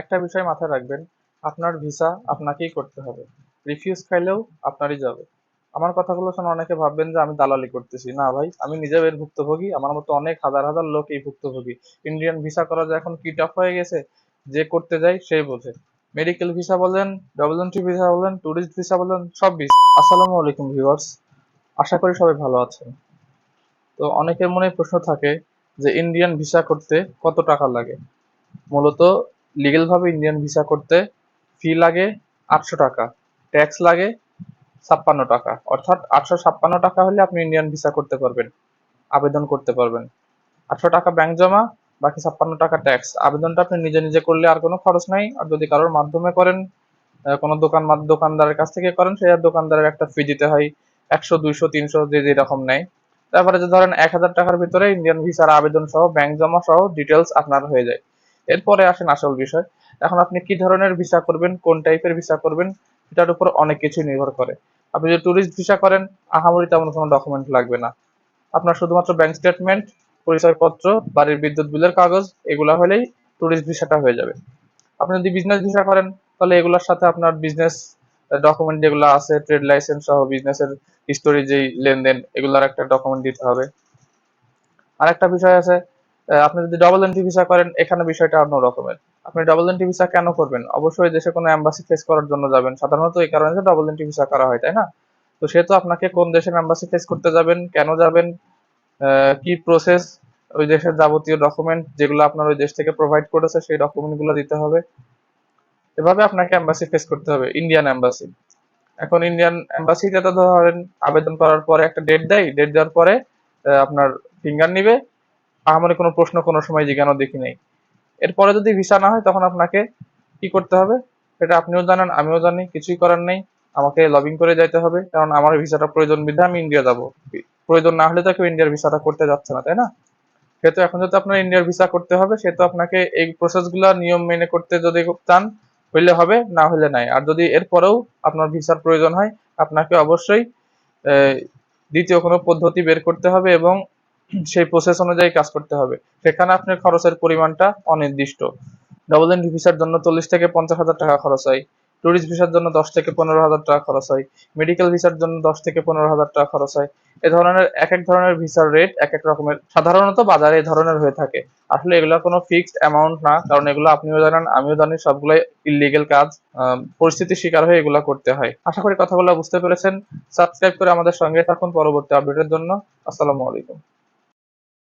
একটা বিষয় মাথায় রাখবেন, আপনার ভিসা আপনাকেই করতে হবে। রিফিউজ খাইলেও আপনারই যাবে। আমার কথাগুলো শুনে অনেকে ভাববেন যে আমি দালালি করতেছি। না ভাই, আমি নিজেও এর ভুক্তভোগী। আমার মতো অনেক হাজার হাজার লোক এই ভুক্তভোগী। ইন্ডিয়ান ভিসা করা যে এখন কি টাফ হয়ে গেছে, যে করতে যায় সেই বোঝে। মেডিকেল ভিসা বলেন ডবল এন্ট্রি ভিসা বলেন ট্যুরিস্ট ভিসা বলেন, সব ভিসা। আসসালামু আলাইকুম ভিউয়ার্স, আশা করি সবাই ভালো আছেন। তো অনেকের মনে প্রশ্ন থাকে যে ইন্ডিয়ান ভিসা করতে কত টাকা লাগে? মূলত লিগেল ভাবে ইন্ডিয়ান ভিসা করতে ফি লাগে আটশো টাকা ট্যাক্স লাগে ছাপ্পান্ন টাকা। অর্থাৎ আটশো ছাপ্পান্ন টাকা হলে আপনি ইন্ডিয়ান ভিসা করতে পারবেন, আবেদন করতে পারবেন। আটশো টাকা ব্যাংক জমা, বাকি ছাপ্পান্ন টাকা ট্যাক্স আবেদনটা আপনি নিজে নিজে করলে আর কোনো খরচ নাই। আর যদি কারোর মাধ্যমে করেন কোনো দোকান দোকানদারের কাছ থেকে করেন, সেই দোকানদারের একটা ফি দিতে হয় একশো, দুইশো, তিনশো, যে যেরকম নেয়। তারপরে যে ধরেন এক হাজার টাকার ভিতরে ইন্ডিয়ান ভিসার আবেদন সহ ব্যাংক জমা সহ ডিটেলস আপনার হয়ে যায়। এরপরে আসেন আসল বিষয়। এখন আপনি কি ধরনের ভিসা করবেন, কোন টাইপের ভিসা করবেন, এটার উপর অনেক কিছু নির্ভর করে। আপনি যদি ট্যুরিস্ট ভিসা করেন, আহামরি তেমন কোনো ডকুমেন্ট লাগবে না। আপনার শুধুমাত্র ব্যাংক স্টেটমেন্ট পরিচয়পত্র, বাড়ির বিদ্যুৎ বিলের কাগজ, এগুলা হলেই ট্যুরিস্ট ভিসাটা হয়ে যাবে। আপনি যদি বিজনেস ভিসা করেন, তাহলে এগুলোর সাথে আপনার বিজনেস ডকুমেন্ট যেগুলো আছে ট্রেড লাইসেন্স সহ বিজনেসের হিস্টোরি যেই লেনদেন, এগুলার একটা ডকুমেন্ট দিতে হবে। আরেকটা বিষয় আছে আপনি যদি ডবল এন্ট্রি ভিসা করেন, এখানে বিষয়টা অন্য রকমের আপনি ডবল এন্ট্রি ভিসা কেন করবেন? অবশ্যই দেশে কোনো এম্বাসি ফেস করার জন্য যাবেন। সাধারণত এই কারণে যে ডবল এন্ট্রি ভিসা করা হয়, তাই না? তো সেহেতু আপনাকে কোন দেশের এম্বাসি ফেস করতে যাবেন, কেন যাবেন কি প্রসেস ওই দেশের যাবতীয় ডকুমেন্ট যেগুলো আপনার ওই দেশ থেকে প্রোভাইড করেছে, সেই ডকুমেন্টগুলো দিতে হবে। এভাবে আপনাকে এম্বাসি ফেস করতে হবে ইন্ডিয়ান এম্বাসি এখন ইন্ডিয়ান এম্বাসিতে তো ধরেন আবেদন করার পরে একটা ডেট দেয় ডেট দেওয়ার পরে আপনার ফিঙ্গার নিবে আমার কোনো প্রশ্ন কোনো সময় জিজ্ঞানো দেখি নাই। এরপরে যদি ভিসা না হয়, তখন আপনাকে কি করতে হবে? সেটা আপনিও জানেন, আমিও জানি, কিছুই করার নেই। আমাকে লবিং করে যাইতে হবে, কারণ আমার ভিসাটা প্রয়োজন বিধে আমি ইন্ডিয়া যাব। প্রয়োজন না হলে তো কেউ ইন্ডিয়ার ভিসাটা করতে যাচ্ছে না, তাই না? সেহেতু এখন যদি আপনার ইন্ডিয়ার ভিসা করতে হবে সেহেতু আপনাকে এই প্রসেসগুলো নিয়ম মেনে করতে যদি চান, হইলে হবে, না হলে নাই। আর যদি এরপরেও আপনার ভিসার প্রয়োজন হয়, আপনাকে অবশ্যই দ্বিতীয় কোনো পদ্ধতি বের করতে হবে এবং সেই প্রসেস অনুযায়ী কাজ করতে হবে। সেখানে আপনার খরচের পরিমাণটা অনির্দিষ্ট। ডবল এন্ট্রি ভিসার জন্য চল্লিশ থেকে পঞ্চাশ হাজার টাকা খরচ হয়। ট্যুরিস্ট ভিসার জন্য দশ থেকে পনেরো হাজার টাকা খরচ হয়। মেডিকেল ভিসার জন্য দশ থেকে পনেরো হাজার টাকা খরচ হয়। এ ধরনের, এক এক ধরনের ভিসার রেট এক এক রকমের। সাধারণত বাজারে এই ধরনের হয়ে থাকে। আসলে এগুলো কোনো ফিক্সড অ্যামাউন্ট না, কারণ এগুলো আপনিও জানেন, আমিও জানি, সবগুলাই ইলিগেল কাজ। পরিস্থিতির শিকার হয়ে এগুলো করতে হয়। আশা করি কথাগুলো বুঝতে পেরেছেন। সাবস্ক্রাইব করে আমাদের সঙ্গে থাকুন পরবর্তী আপডেটের জন্য। আসসালামু আলাইকুম।